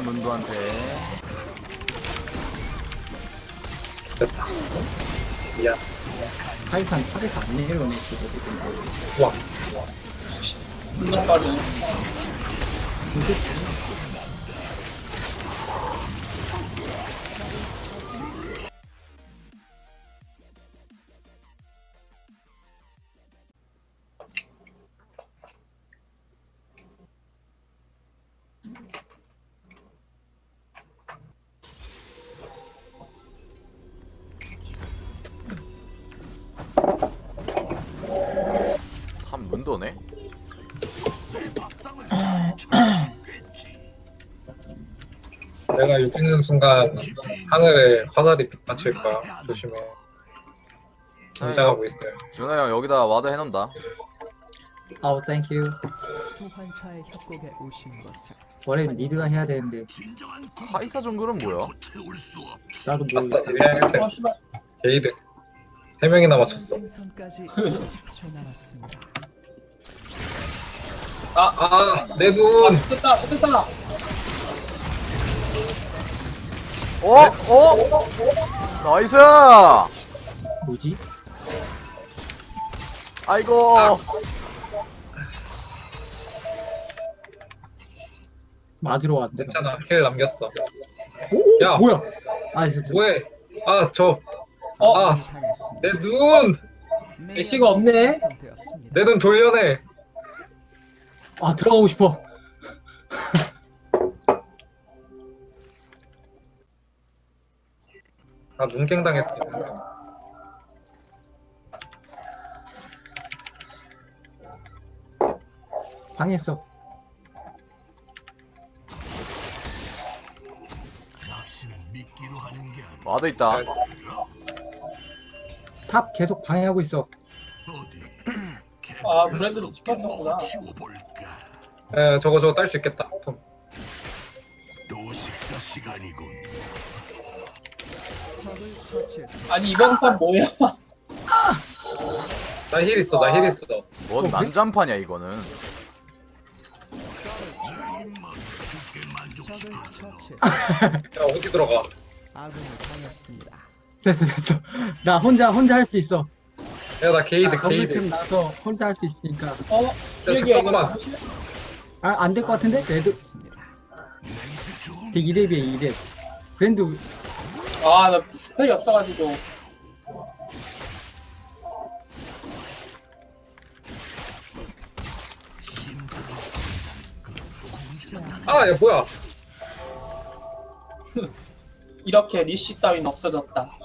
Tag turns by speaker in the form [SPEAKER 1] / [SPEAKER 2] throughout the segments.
[SPEAKER 1] 문도한테
[SPEAKER 2] 됐다. 미안.
[SPEAKER 3] 타이탄 탑에서 안 내려오네, 지금.
[SPEAKER 2] 와.
[SPEAKER 4] 존나 빠르네.
[SPEAKER 1] 탑
[SPEAKER 2] 있는 순간 하늘에 화살이 빛받칠 거야. 조심해. 긴장하고 있어요.
[SPEAKER 1] 준호 형 여기다 와드 해놓는다
[SPEAKER 3] 아우, 땡큐.
[SPEAKER 5] 소환사의 협곡에 오신 것을
[SPEAKER 3] 원래 리드가 해야 되는데,
[SPEAKER 1] 카이사 정글은 뭐야?
[SPEAKER 3] 나도
[SPEAKER 2] 아싸. 딜해야겠다. 게이드. 세 명이나 맞췄어.
[SPEAKER 5] 생선까지 30초 남았습니다.
[SPEAKER 2] 아, 아, 내 눈!
[SPEAKER 4] 됐다, 됐다.
[SPEAKER 1] 어? 어? 나이스!
[SPEAKER 3] 뭐지?
[SPEAKER 1] 아이고
[SPEAKER 3] 맞으러 왔는데.
[SPEAKER 2] 괜찮아, 킬 남겼어.
[SPEAKER 3] 오,
[SPEAKER 2] 야.
[SPEAKER 3] 뭐야? 아, 진짜.
[SPEAKER 2] 뭐해? 아, 저,
[SPEAKER 4] 어,
[SPEAKER 2] 아,
[SPEAKER 5] 당했습니다.
[SPEAKER 2] 내 눈!
[SPEAKER 4] 애쉬가 없네.
[SPEAKER 2] 내 눈 돌려내!
[SPEAKER 3] 아, 들어가고 싶어.
[SPEAKER 2] 아, 눈갱 당했어.
[SPEAKER 3] 방했어.
[SPEAKER 1] 와드 있다
[SPEAKER 3] 탑 계속 방해하고 있어.
[SPEAKER 4] 아, 브랜드도 찍혔었구나.
[SPEAKER 2] 에, 저거, 저거 딸 수 있겠다. 톰.
[SPEAKER 5] 적을 처치했습니다.
[SPEAKER 4] 아니, 이번 판 뭐야?
[SPEAKER 2] 나 힐 있어, 나 힐 있어.
[SPEAKER 1] 뭔 난장판이야 이거는.
[SPEAKER 2] 야, 어디 들어가?
[SPEAKER 3] 됐어, 됐어. 나 혼자, 혼자 할 수 있어.
[SPEAKER 2] 야, 나 게이드, 게이드.
[SPEAKER 3] 나서 혼자 할 수 있으니까.
[SPEAKER 4] 어, 쓰레기야, 이거
[SPEAKER 2] 잠깐만.
[SPEAKER 3] 아, 안 될 것 같은데? 레드. 제 2렙이야, 2렙. 브랜드,
[SPEAKER 4] 아, 나 스펠이 없어가지고.
[SPEAKER 2] 아, 야, 뭐야?
[SPEAKER 4] 이렇게 리시 따윈 없어졌다.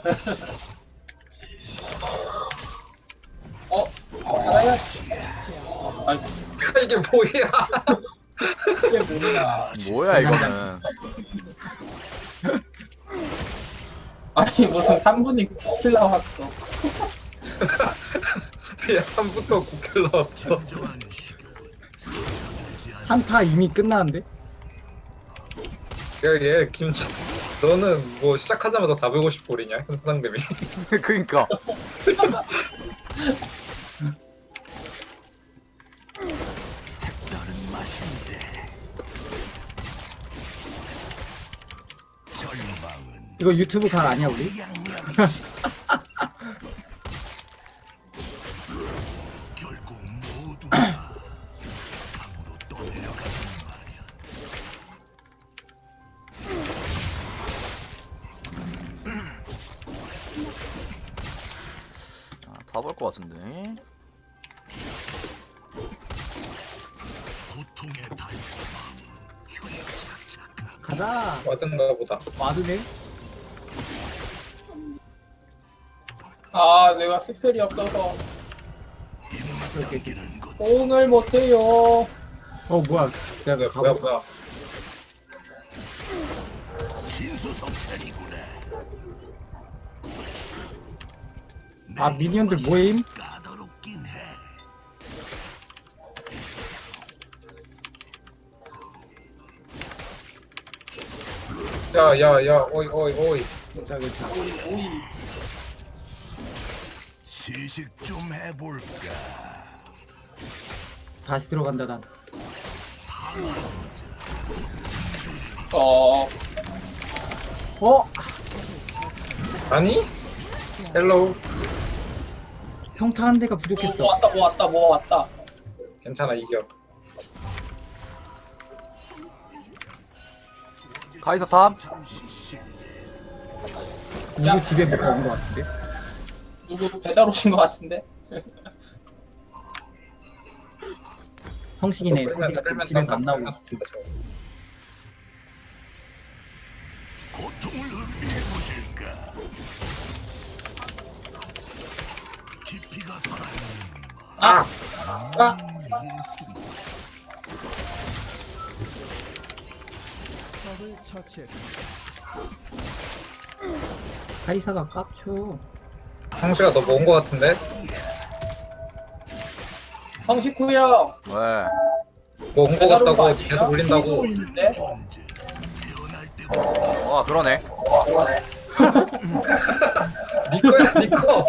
[SPEAKER 4] 어? 하나야? 아니,
[SPEAKER 2] 이게 뭐야?
[SPEAKER 4] 이게 뭐냐.
[SPEAKER 1] 뭐야 이거는
[SPEAKER 4] 아니, 무슨 3분이 킬 나왔어.
[SPEAKER 2] 야, 3부터 9킬 나왔어.
[SPEAKER 3] 한타 이미 끝나는데?
[SPEAKER 2] 야, 얘, 김치. 너는 뭐 시작하자마자 450볼이냐? 현상 대비.
[SPEAKER 1] 그니까
[SPEAKER 3] 이거 유튜브 갈 아니야, 우리?
[SPEAKER 1] 아, 다 볼 것 같은데
[SPEAKER 3] 가자.
[SPEAKER 2] 왔던가 보다.
[SPEAKER 3] 와드네?
[SPEAKER 4] 아, 내가 스펠이 없어서. 오늘 못해요.
[SPEAKER 3] 어, 뭐야. 내가
[SPEAKER 2] 뭐야. 뭐야, 뭐야.
[SPEAKER 3] 아, 미니언들 뭐임?
[SPEAKER 2] 야, 야, 야, 오이, 오이, 오이.
[SPEAKER 3] 괜찮아.
[SPEAKER 4] 오이.
[SPEAKER 6] 지식 좀 해볼까?
[SPEAKER 3] 다시 들어간다 난.
[SPEAKER 4] 어
[SPEAKER 3] 어?
[SPEAKER 2] 아니? 헬로우
[SPEAKER 3] 평타 한 대가
[SPEAKER 4] 뭐
[SPEAKER 3] 부족했어.
[SPEAKER 4] 왔다 뭐 왔다 뭐 왔다
[SPEAKER 2] 괜찮아 이겨
[SPEAKER 1] 카이사 탑
[SPEAKER 3] 누구
[SPEAKER 4] 야.
[SPEAKER 3] 집에 뭐가 온것 같은데?
[SPEAKER 4] 누구 배달 오신 것 같은데
[SPEAKER 3] 성식이네. 성식이가
[SPEAKER 2] 끌면
[SPEAKER 3] 집에서
[SPEAKER 2] 안땀
[SPEAKER 3] 나오고.
[SPEAKER 2] 저거.
[SPEAKER 6] 고통을 음미해 보실까? 깊이가 살아있는
[SPEAKER 4] 아! 아!
[SPEAKER 5] 적을 처치했습니다.
[SPEAKER 3] 카이사가 깝쳐.
[SPEAKER 2] 형씨가 너 먹은 거 같은데?
[SPEAKER 4] 성식구 형
[SPEAKER 2] 먹은
[SPEAKER 1] 왜?
[SPEAKER 2] 거
[SPEAKER 4] 배달 온거
[SPEAKER 2] 같다고
[SPEAKER 4] 아니에요?
[SPEAKER 2] 계속 올린다고
[SPEAKER 4] 올리는데?
[SPEAKER 1] 어 그러네
[SPEAKER 2] 니 거야 니거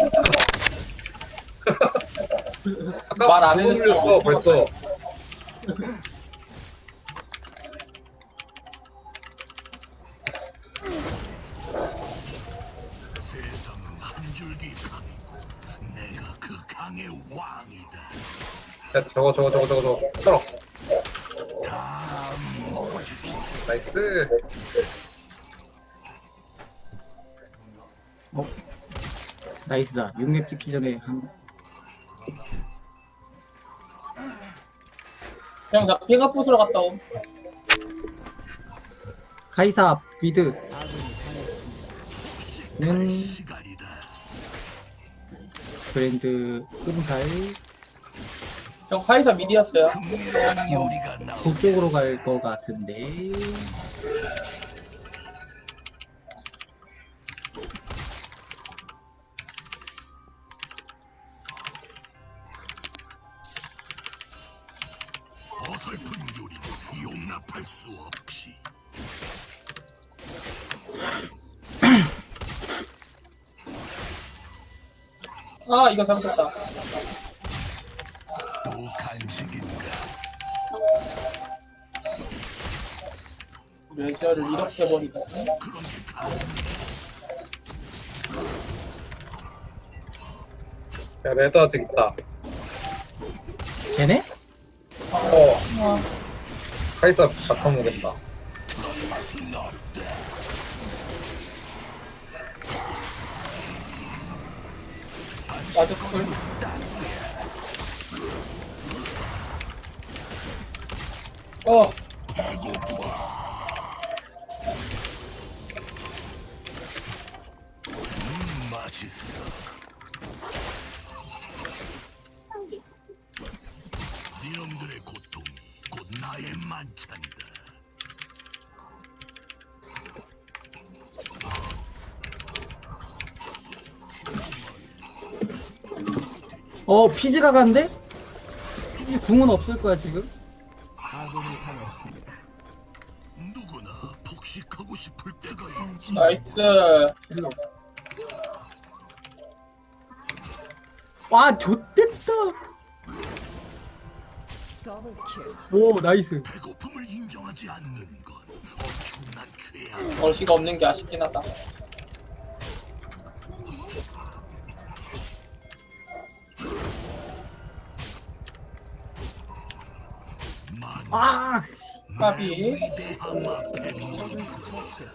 [SPEAKER 2] 아까
[SPEAKER 4] 말안 해줬어.
[SPEAKER 2] 벌써 야 저거 저거 저거 저거 저거 떨어 나이스
[SPEAKER 3] 나이스다. 6렙 찍기 전에
[SPEAKER 4] 한형나 핑업 부수러 갔다 옴
[SPEAKER 3] 카이사 미드.
[SPEAKER 5] 아군이 당했습니다.
[SPEAKER 3] 는
[SPEAKER 6] 시간이다.
[SPEAKER 3] 브랜드 끔살
[SPEAKER 4] 형 카이사 미디였어요.
[SPEAKER 3] 북쪽으로 갈 것 같은데
[SPEAKER 6] 어설픈 요리는 용납할 수 없지.
[SPEAKER 4] 아 이거 잘못했다
[SPEAKER 6] 또 간식인가?
[SPEAKER 4] 레저를 이렇게 해버리다
[SPEAKER 6] 그런 게 가능해.
[SPEAKER 2] 야 레드 아직 있다
[SPEAKER 3] 걔네?
[SPEAKER 2] 어 카이사 오겠다
[SPEAKER 4] 맞아 쿨 어.
[SPEAKER 6] 어
[SPEAKER 3] 피즈가 간대? 이 궁은 없을 거야 지금.
[SPEAKER 4] 나이스
[SPEAKER 3] 일로. 와 좋댔다. 오 나이스.
[SPEAKER 6] 배고픔을 인정하지 않는 건 엄청난 죄악.
[SPEAKER 4] 어시가 없는 게 아쉽긴 하다
[SPEAKER 3] 만아
[SPEAKER 4] 까비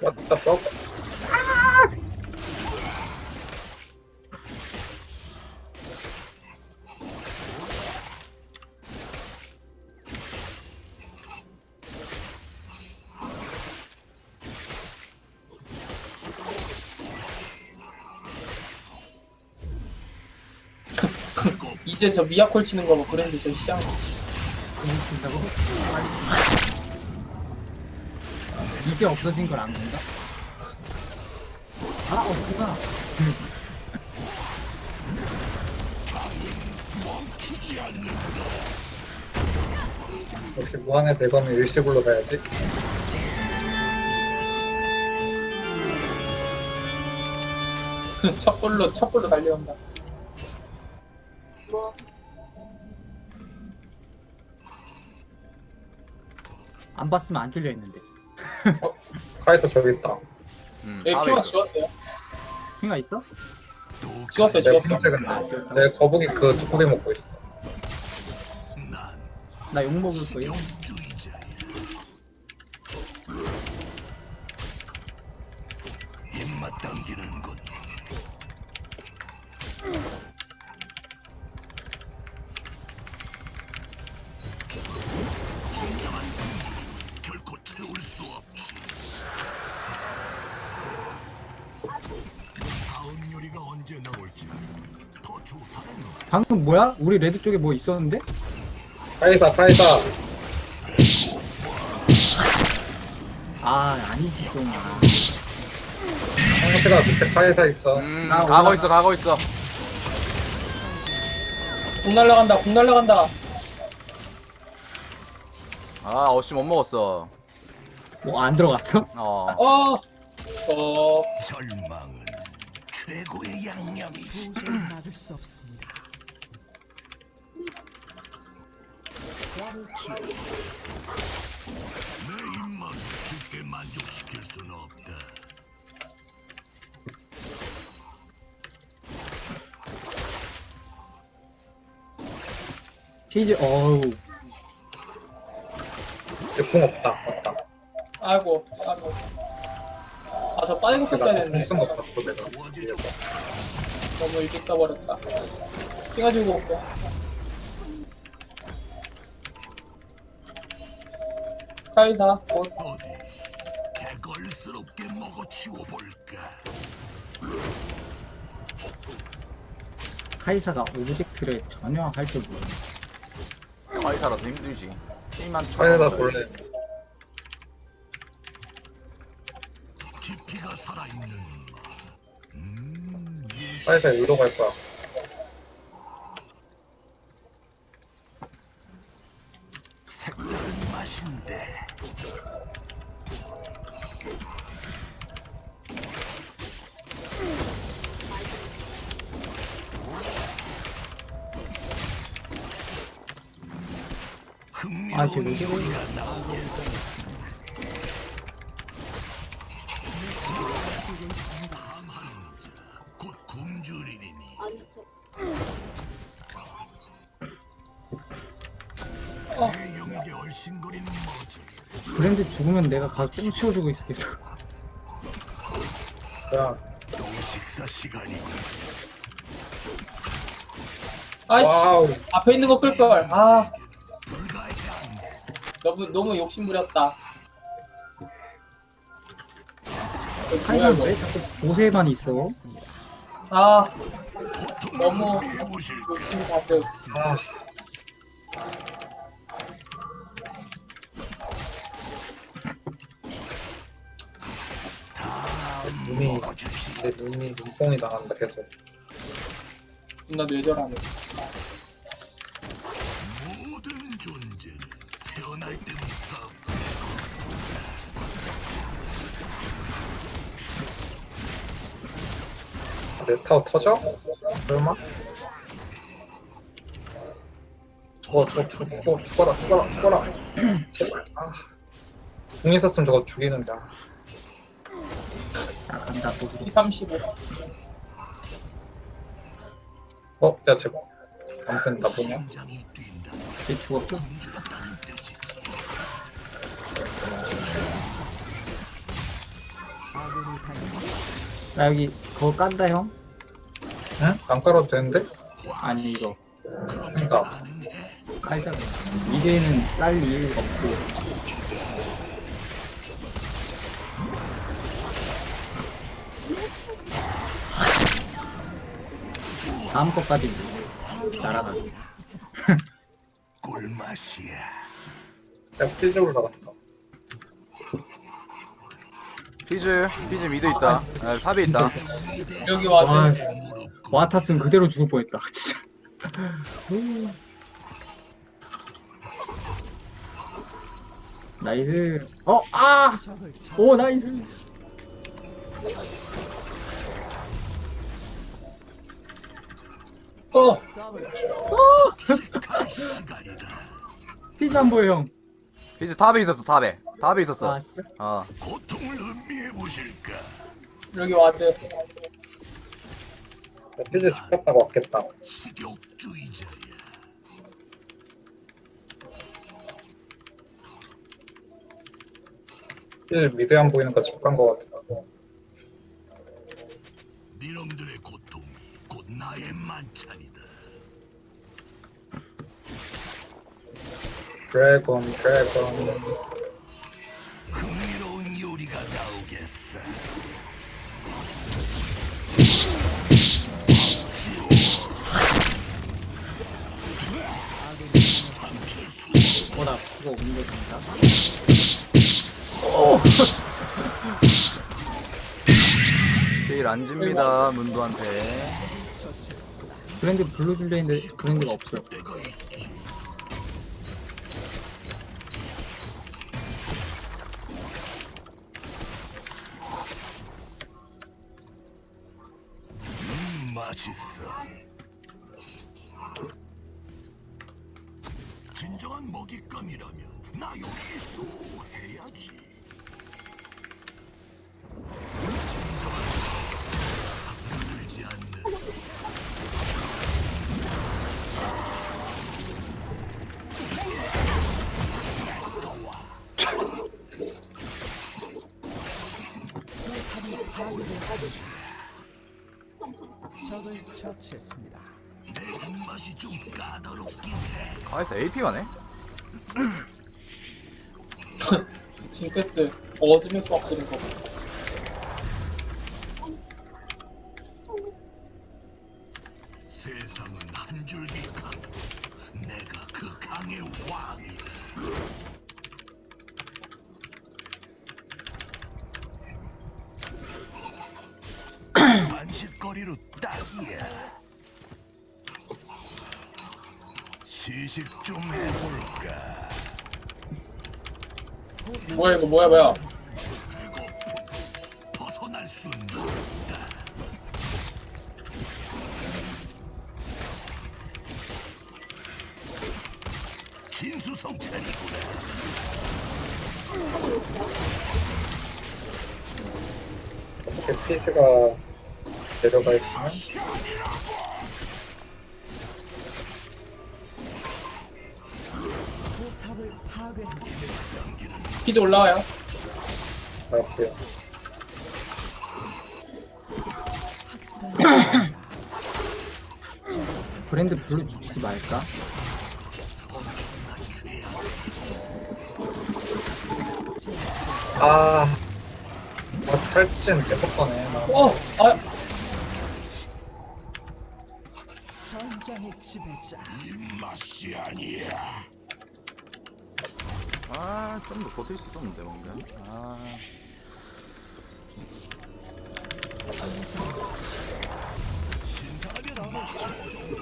[SPEAKER 2] What the fuck?
[SPEAKER 4] 이제 저 미야콜 치는 거뭐 브랜드 저 시장
[SPEAKER 3] 진짜고? 이제 없어진 걸안 건가? 아 없구나.
[SPEAKER 2] 역시 무한의 대검은 일시불로 가야지
[SPEAKER 4] 첫 골로 첫 골로 달려온다
[SPEAKER 3] 안 봤으면 안 뚫려 있는데.
[SPEAKER 2] 카이사 저기 있다.
[SPEAKER 1] 음,
[SPEAKER 4] 예, 큐가
[SPEAKER 1] 있어.
[SPEAKER 4] 지웠어요.
[SPEAKER 3] 핑가 있어?
[SPEAKER 4] 지웠어요,
[SPEAKER 2] 내
[SPEAKER 4] 지웠어.
[SPEAKER 3] 지웠다.
[SPEAKER 2] 내 거북이 그 두꺼비 먹고 있어.
[SPEAKER 3] 나 욕 먹을 거예 방금 뭐야? 우리 레드 쪽에 뭐 있었는데?
[SPEAKER 2] 카이사 카이사.
[SPEAKER 3] 아 아니지 좀. 아.
[SPEAKER 2] 상태가 밑에 카이사 있어.
[SPEAKER 1] 음,
[SPEAKER 3] 나
[SPEAKER 1] 가고
[SPEAKER 3] 올라가-
[SPEAKER 1] 있어, 가고 있어.
[SPEAKER 4] 공 날라간다, 공 날라간다.
[SPEAKER 1] 아, 어씨 못 먹었어.
[SPEAKER 3] 뭐안 들어갔어?
[SPEAKER 1] 어.
[SPEAKER 4] 어, 어,
[SPEAKER 6] 절망은 최고의 양념이지.
[SPEAKER 5] 도저히 막을 수 없습
[SPEAKER 6] 내 입맛을 쉽게 만족시킬 수는 없다.
[SPEAKER 3] 피지 어우.
[SPEAKER 2] 제품 없다. 없다.
[SPEAKER 4] 아이고, 아이고. 아, 저 빠지고 썼어야.
[SPEAKER 2] 무슨 거 봤어 내가.
[SPEAKER 4] 너무 일찍 써버렸다. 피가 지고 올게. 카이사, 곧.
[SPEAKER 6] 어디 개걸스럽게 먹어치워 볼까?
[SPEAKER 3] 카이사가 오브젝트를 전혀 할줄 몰라.
[SPEAKER 1] 카이사라서 힘들지. 힘만
[SPEAKER 2] 카이사
[SPEAKER 1] 쳐.
[SPEAKER 2] 원래
[SPEAKER 6] 깊이가 살아있는 맛. 음, 이
[SPEAKER 2] 카이사 유도 갈 거야.
[SPEAKER 6] 머저리
[SPEAKER 3] 브랜드 죽으면 내가 가서 좀 치워주고 있겠어.
[SPEAKER 2] 야,
[SPEAKER 4] 아이씨,
[SPEAKER 2] 와우.
[SPEAKER 4] 앞에 있는 거 끌걸. 아, 너무, 너무 욕심 부렸다. 뭐야,
[SPEAKER 3] 카이사
[SPEAKER 4] 이거.
[SPEAKER 3] 왜 자꾸 보세만 있어?
[SPEAKER 4] 아, 너무? 욕심이 가득.
[SPEAKER 2] 아, 눈이 내 눈이 눈뽕이 나간다 계속.
[SPEAKER 4] 존나 뇌절하네.
[SPEAKER 6] 모든 존재는 태어날 때부터
[SPEAKER 2] 아, 내 타워 터져? 설마? 저거 저거 죽어 죽어라 죽어라 죽어라 제발 아. 궁 있었으면 저거 죽이는데 아.
[SPEAKER 3] 자 간다 보고.
[SPEAKER 4] 35.
[SPEAKER 2] 어? 야 제발 아무튼 나 뭐냐?
[SPEAKER 6] 심장이 뛴다
[SPEAKER 3] 얘 죽었어? 나 여기 그거 깐다 형?
[SPEAKER 2] 응? 안 깔아도 되는데?
[SPEAKER 3] 아니 이거
[SPEAKER 2] 그러니까
[SPEAKER 3] 카이사가 이제는 딸 이유가 없고. 다음 것까지 날아가.
[SPEAKER 6] 꿀맛이야
[SPEAKER 2] 야 피적을 받았다
[SPEAKER 1] 피즈, 피즈 미드 있다. 아, 탑에 있다.
[SPEAKER 4] 여기
[SPEAKER 3] 와,
[SPEAKER 4] 와서
[SPEAKER 3] 와탔으면 그대로 죽을 뻔했다, 진짜. 나이스. 어, 아!
[SPEAKER 5] 적을 처치.
[SPEAKER 3] 오, 나이스.
[SPEAKER 4] 어, 어,
[SPEAKER 3] 피지 안 보여 형.
[SPEAKER 1] 피즈 탑에 있었어 탑에 탑에 있었어
[SPEAKER 3] 아 진짜?
[SPEAKER 1] 어
[SPEAKER 6] 음미해 보실까?
[SPEAKER 4] 여기 와드.
[SPEAKER 2] 집 갔다가 왔겠다.
[SPEAKER 6] 수격주의자야.
[SPEAKER 2] 피지 미드 안 보이는 거집간거 같아.
[SPEAKER 6] 니놈들의 고통이 곧 나의 만찬이다.
[SPEAKER 2] 드래곤, 드래곤.
[SPEAKER 3] 어나 그거 진짜.
[SPEAKER 1] 게일 안 집니다 문도한테
[SPEAKER 3] 브랜드 블루 있는데 브랜드가 없어요.
[SPEAKER 6] 진정한 먹잇감이라면 나 여기 있어 해야지. 진정한 사고들지 않는
[SPEAKER 5] 적을 처치했습니다.
[SPEAKER 6] 내 입맛이 좀 까다롭긴 해.
[SPEAKER 1] 가에서 AP 가네
[SPEAKER 4] 징크스 어둠의 수학 들은 거. 봐.
[SPEAKER 6] 세상은 한 줄기 강. 내가 그 강의 왕이다. 반식거리로 딱이야. 시식 좀 해볼까?
[SPEAKER 4] 뭐야 이거 뭐야 뭐야.
[SPEAKER 6] 벗어날 수는 없다. 진수성찬이구나.
[SPEAKER 2] 어떻게 피지가 내려가 있으면
[SPEAKER 4] 피즈 올라와요.
[SPEAKER 2] 갈게요.
[SPEAKER 3] 브랜드 블루 주지 말까?
[SPEAKER 2] 아, 아 탈진 계속 거네. 나.
[SPEAKER 4] 어, 아,
[SPEAKER 5] 전장의 지배자.
[SPEAKER 6] 아니야.
[SPEAKER 1] 아좀 더 버틸 수 있었는데 뭔가 아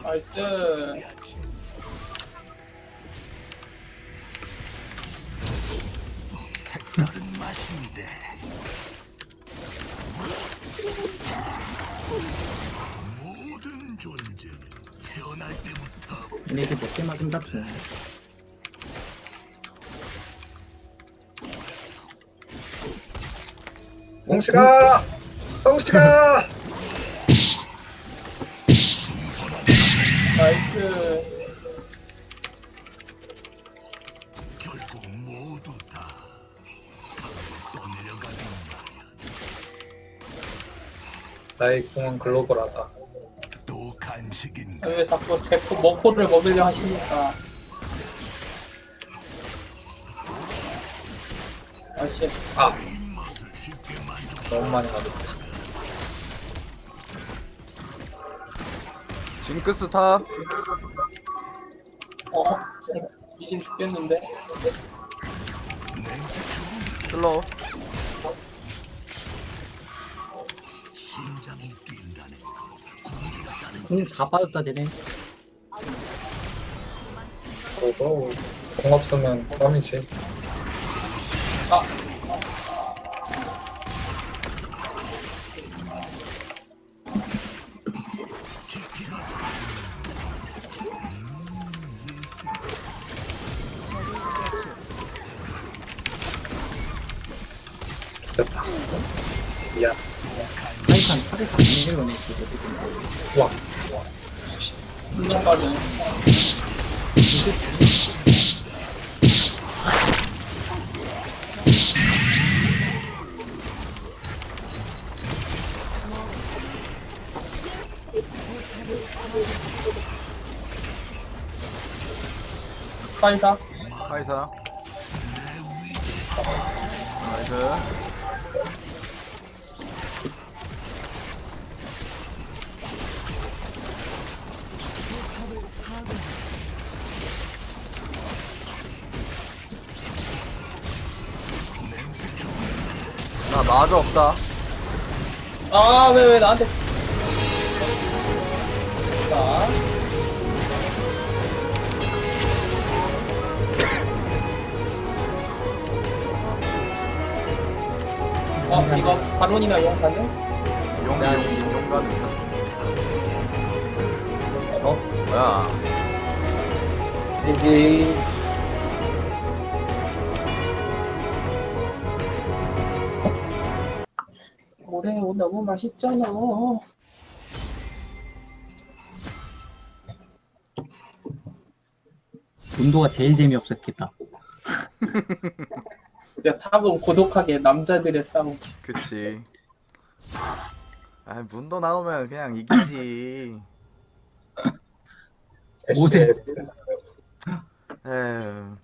[SPEAKER 4] 나이스.
[SPEAKER 6] 색다른 맛인데. 모든 존재는 태어날 때부터
[SPEAKER 3] 얘네들 몇개 맞으면 다죽 네.
[SPEAKER 2] 동시가! 동시가!
[SPEAKER 4] 나이스.
[SPEAKER 6] 결국 모두 다 떠내려가는 마련.
[SPEAKER 2] 나의 궁은 글로벌하다.
[SPEAKER 6] 또 간식인가?
[SPEAKER 4] 왜 자꾸 대포 머포를 먹으려 하십니까? 아씨,
[SPEAKER 2] 아. 너무 많이 맞았다.
[SPEAKER 1] 징크스 탑
[SPEAKER 4] 어, 이진 죽겠는데.
[SPEAKER 1] 슬로우
[SPEAKER 6] 심장이 뛴다는 것. 궁지 같다는
[SPEAKER 3] 궁다 빠졌다 쟤네.
[SPEAKER 2] 그리고 공 없으면 껌이지.
[SPEAKER 4] 아, 카이사.
[SPEAKER 1] 카이사. 나이스. 나 마저 없다.
[SPEAKER 4] 아, 왜, 왜, 나한테. 어, 이거 바론이나 용?
[SPEAKER 1] 용용 용가는
[SPEAKER 2] 어?
[SPEAKER 1] 뭐야
[SPEAKER 4] 이지. 오레오 너무 맛있잖아.
[SPEAKER 3] 문도가 제일 재미없었겠다.
[SPEAKER 4] 진짜 탑은 고독하게 남자들의 싸움.
[SPEAKER 1] 그치 아 문도 나오면 그냥 이기지.
[SPEAKER 2] SS
[SPEAKER 1] 에휴